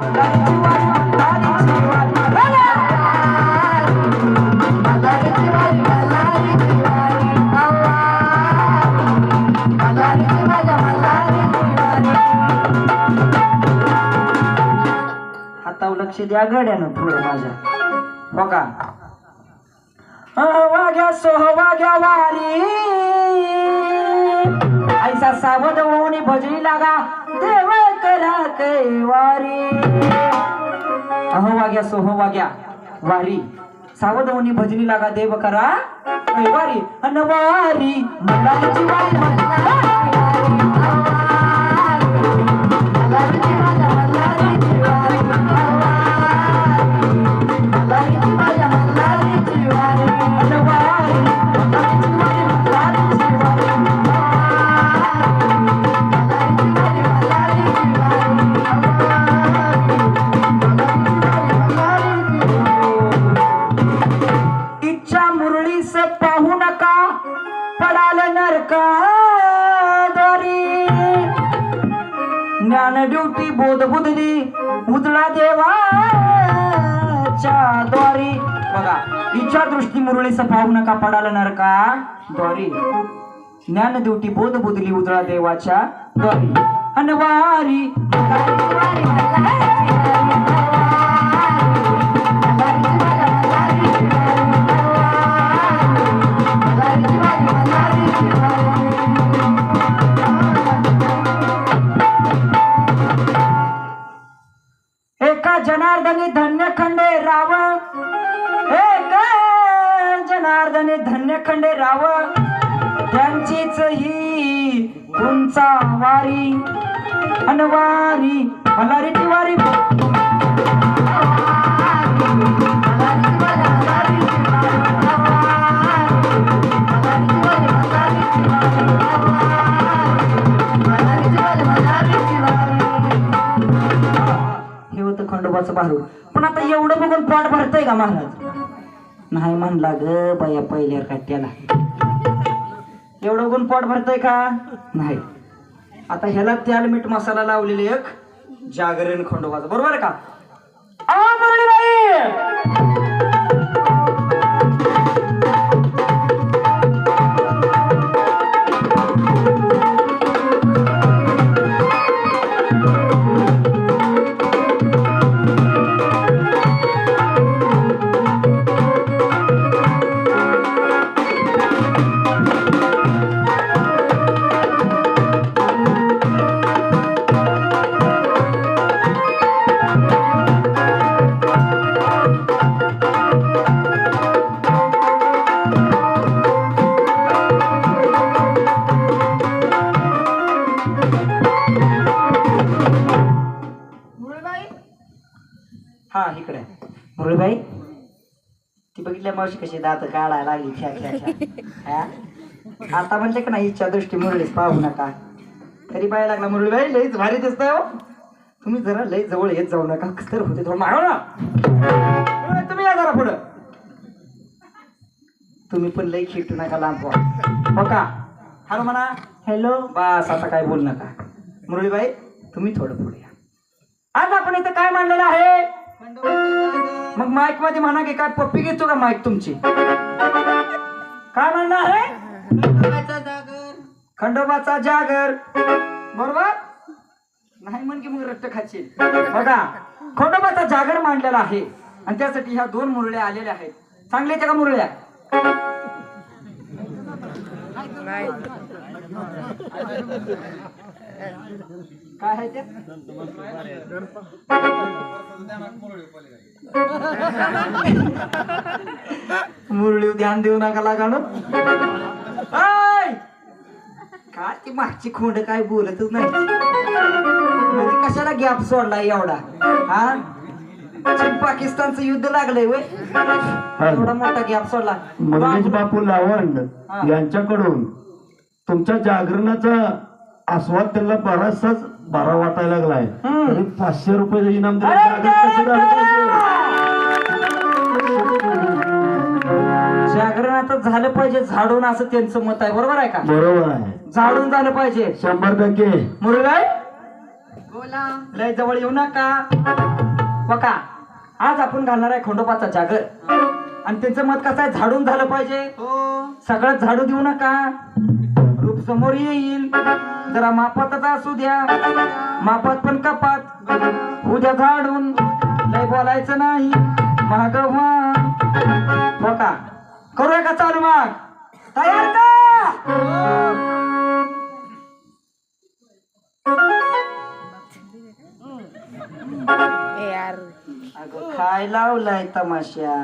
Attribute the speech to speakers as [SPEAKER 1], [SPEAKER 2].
[SPEAKER 1] हातावर लक्ष द्या गड्यानं थोडं माझ्या. हो का? वाघ्या सोह वाघ्या वारी. ऐसा सावध होऊन भजनी लागा. देव कैवारी अहो वाग्या सोहो वाग्या वारी सावध भजनी लागा देव करा कैवारी अन वारी मल्हारीची वारी नका पडाल नरका द्वारी ज्ञान ड्युटी बोध बुधली उजळा देवाच्या द्वारी. बघा इच्छा दृष्टी मुरळीचं पाहू नका पडाल नरका द्वारी ज्ञान ड्युटी बोध बुधली उजळा देवाच्या द्वारी. अनवारी. त्यांचीच ही तुमचा वारी अनवारी मलारीची वारी हे होत खंडोबाचं भारू पण आता एवढं बघून पाठ भरतय का महाराज? नाही म्हणला ग बाया पहिल्या कट्ट्याला एवढं बघून पोट भरतय का? नाही. आता ह्याला त्याल मीठ मसाला लावलेले एक जागरण खंडोबाचा. बरोबर आहे का? मावशी कशी दात काढायला लागली ख्या ख्या ख्या. हा? आता म्हणले का नाही इच्छा दृष्टी मुरळीस पाहू नका. तरी पाहायला लागला मुरळीबाई लईच भारी दिसतंय हो. तुम्ही जरा लई जवळ येत जाऊ नका तर होते थोडं मारो ना. तुम्ही या जरा पुढं. तुम्ही पण लई खिटू नका लांब व्हा. हो का? हॅलो म्हणा. हॅलो. बस आता काय बोल नका. मुरळीबाई तुम्ही थोडं पुढे या. आज आपण इथं काय मांडलेलं आहे? मग माईकमध्ये म्हणा की काय पप्पी घेतो का माईक तुमची? काय म्हणणार आहे? खंडोबाचा जागर. बरोबर? नाही म्हण की मग रट्ट खाशील. बघा खंडोबाचा जागर मांडलेला आहे. आणि त्यासाठी ह्या दोन मुरळ्या आलेल्या आहेत. चांगल्या त्या का मुरळ्या? काय आहे ते? मुरळी ध्यान देऊ नका लागानो. ऐ! काय ती मागची खोंड काय बोलतच नाही. म्हणजे कशाला गॅप सोडला एवढा? हा? पाकिस्तानचं युद्ध लागलंय वय. एवढा मोठा गॅप सोडला.
[SPEAKER 2] मंगेश बापू लावंड
[SPEAKER 1] हा.
[SPEAKER 2] यांच्याकडून तुमच्या जागरणाचा आस्वाद त्यांना बराचसाच बारा वाटायला लागलाय. तरी पाचशे रुपये इनाम
[SPEAKER 1] जागरण आता झालं पाहिजे झाडून असं त्यांचं मत आहे. बरोबर आहे का?
[SPEAKER 2] बरोबर आहे.
[SPEAKER 1] झाडून झालं पाहिजे.
[SPEAKER 2] शंभर टक्के.
[SPEAKER 1] मुरगाय
[SPEAKER 3] बोला.
[SPEAKER 1] लय जवळ येऊ नका. बघा आज आपण घालणार आहे खंडोबाचा जागर. आणि त्यांचं मत कसं आहे? झाडून झालं पाहिजे.
[SPEAKER 3] हो.
[SPEAKER 1] सगळं झाडू देऊ नका. समोर येईल. जरा मापातच असू द्या. मापत पण कपात. उद्या झाडून लय बोलायचं नाही. माग हो करूया का चालू मग? तयार का? अगं काय लावलाय तमाशा?